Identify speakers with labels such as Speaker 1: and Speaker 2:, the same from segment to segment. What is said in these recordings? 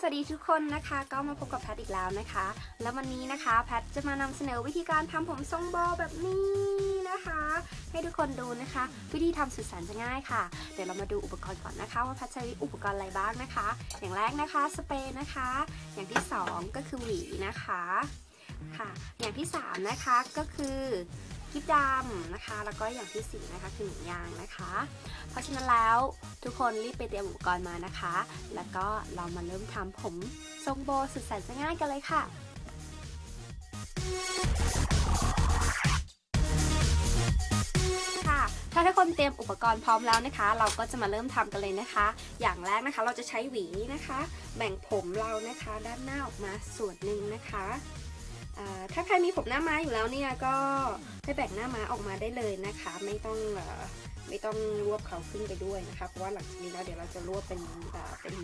Speaker 1: สวัสดีทุกคนนะคะ ก็มาพบกับแพทอีกแล้วนะคะ แล้ววันนี้นะคะ แพทจะมานำเสนอวิธีการทำผมทรงโบแบบนี้นะคะ ให้ทุกคนดูนะคะ วิธีทำสุดแสนจะง่ายค่ะ เดี๋ยวเรามาดูอุปกรณ์ก่อนนะคะ ว่าแพทใช้อุปกรณ์อะไรบ้างนะคะ อย่างแรกนะคะสเปรย์นะคะ อย่างที่สองก็คือหวีนะคะค่ะ อย่างที่สามนะคะก็คือ กิ๊บดำนะคะ แล้วก็อย่างที่สี่นะคะคือหนังยางนะคะ เพราะฉะนั้นแล้วทุกคนรีบไปเตรียมอุปกรณ์มานะคะ แล้วก็เรามาเริ่มทำผมทรงโบสุดแสนจะง่ายกันเลยค่ะค่ะถ้าทุกคนเตรียมอุปกรณ์พร้อมแล้วนะคะ เราก็จะมาเริ่มทำกันเลยนะคะ อย่างแรกนะคะเราจะใช้หวีนะคะ แบ่งผมเรานะคะ ด้านหน้าออกมาส่วนหนึ่งนะคะ ถ้าใครมีผมหน้าม้าอยู่แล้วเนี่ยก็ไปแบ่งหน้าม้าออกมาได้เลยนะคะ ไม่ต้องไม่ต้องรวบเขาขึ้นไปด้วยนะคะเพราะว่าหลังจากนี้แล้วเดี๋ยวเราจะรวบเป็นเป็น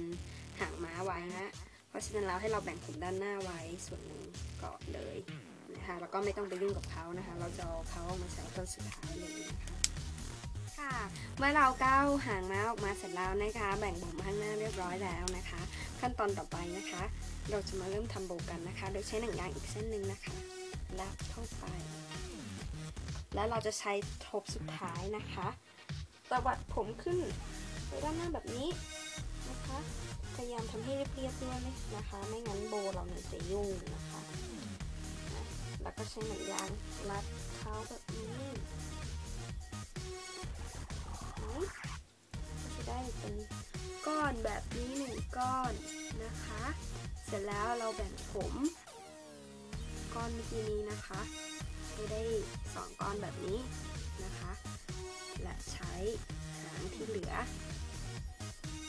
Speaker 1: หางม้าไว้นะเพราะฉะนั้นแล้วให้เราแบ่งผมด้านหน้าไว้ส่วนหนึ่งก่อนเลยนะคะแล้วก็ไม่ต้องไปยุ่งกับเขานะคะ เราจะเอาเขาออกมาใช้ตอนสุดท้ายเลยนะคะ เมื่อเราก้าวหางม้าออกมาเสร็จแล้วนะคะ แบ่งผมข้างหน้าเรียบร้อยแล้วนะคะ ขั้นตอนต่อไปนะคะ เราจะมาเริ่มทำโบกันนะคะ โดยใช้หนังยางอีกเส้นหนึ่งนะคะลับเข้าไป แล้วเราจะใช้ทบสุดท้ายนะคะตวัดผมขึ้นไปด้านหน้าแบบนี้นะคะ พยายามทำให้เรียบๆด้วยนะคะ ไม่งั้นโบเราเนี่ยจะยุ่งนะคะ แล้วก็ใช้หนังยางรัดเขาแบบนี้ แบบนี้หนึ่งก้อนนะคะ เสร็จแล้วเราแบ่งผม ก้อนเมื่อกี้นี้นะคะให้ได้สองก้อนแบบนี้นะคะ และใช้หางที่เหลือ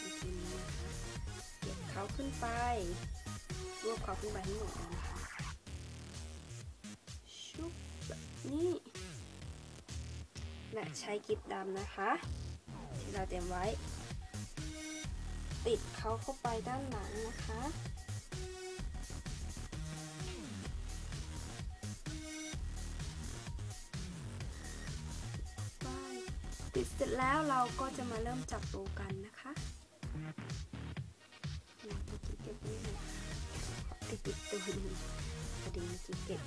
Speaker 1: วิธีนี้นะคะเก็บเขาขึ้นไป รวบเขาขึ้นไปให้หมดเลยนะคะชุบแบบนี้ และใช้กิ๊บดำนะคะ ที่เราเตรียมไว้ ติดเขาเข้าไปด้านหลังนะคะ ติดเสร็จแล้วเราก็จะมาเริ่มจับโบกันนะคะเนี่ยเมื่อกี้เก็บไม่ติดติดตัวนึงพอดีเมื่อกี้เก็บ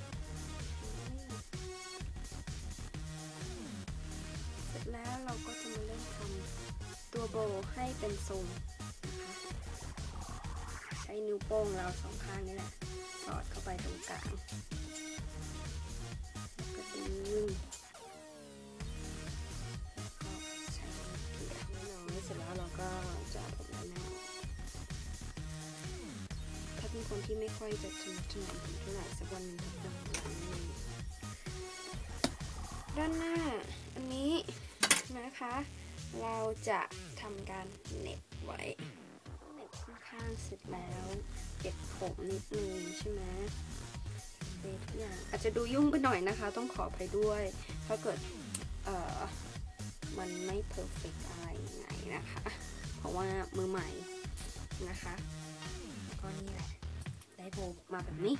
Speaker 1: เสร็จแล้วเราก็จะมาเริ่มทำตัวโบให้เป็นทรง ใช้นิ้วโป้งเราสองข้างนี่แหละ สอดเข้าไปตรงกลางแล้วก็ดึงใช้เกี่ยน้อยเสร็จแล้วเราก็จะผมด้านหน้าถ้าเป็นคนที่ไม่ค่อยจะถนัดถนัดเท่าไหร่สักวันหนึ่งก็คงล้างมือด้านหน้าอันนี้นะคะ เราจะทำการเน็บไว้ ข้างเสร็จแล้ว เก็บผมนิดนึงใช่ไหมเสร็จทุกอย่างอาจจะดูยุ่งไปหน่อยนะคะ ต้องขอไปด้วย ถ้าเกิดเอ่อมันไม่เพอร์เฟกอะไรยังไงนะคะ เพราะว่ามือใหม่นะคะ ก็นี่แหละ ได้โบมาแบบนี้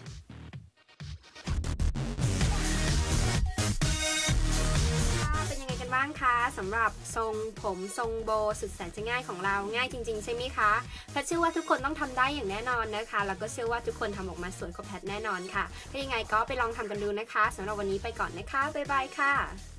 Speaker 1: างคะสำหรับทรงผมทรงโบสุดแสนจะง่ายของเราง่ายจริง ๆ ใช่ไหมคะแพทเชื่อว่าทุกคนต้องทำได้อย่างแน่นอนนะคะแล้วก็เชื่อว่าทุกคนทำออกมาสวยกว่าแพทแน่นอนค่ะถ้ายังไงก็ไปลองทำกันดูนะคะสำหรับวันนี้ไปก่อนนะคะบ๊ายบายค่ะ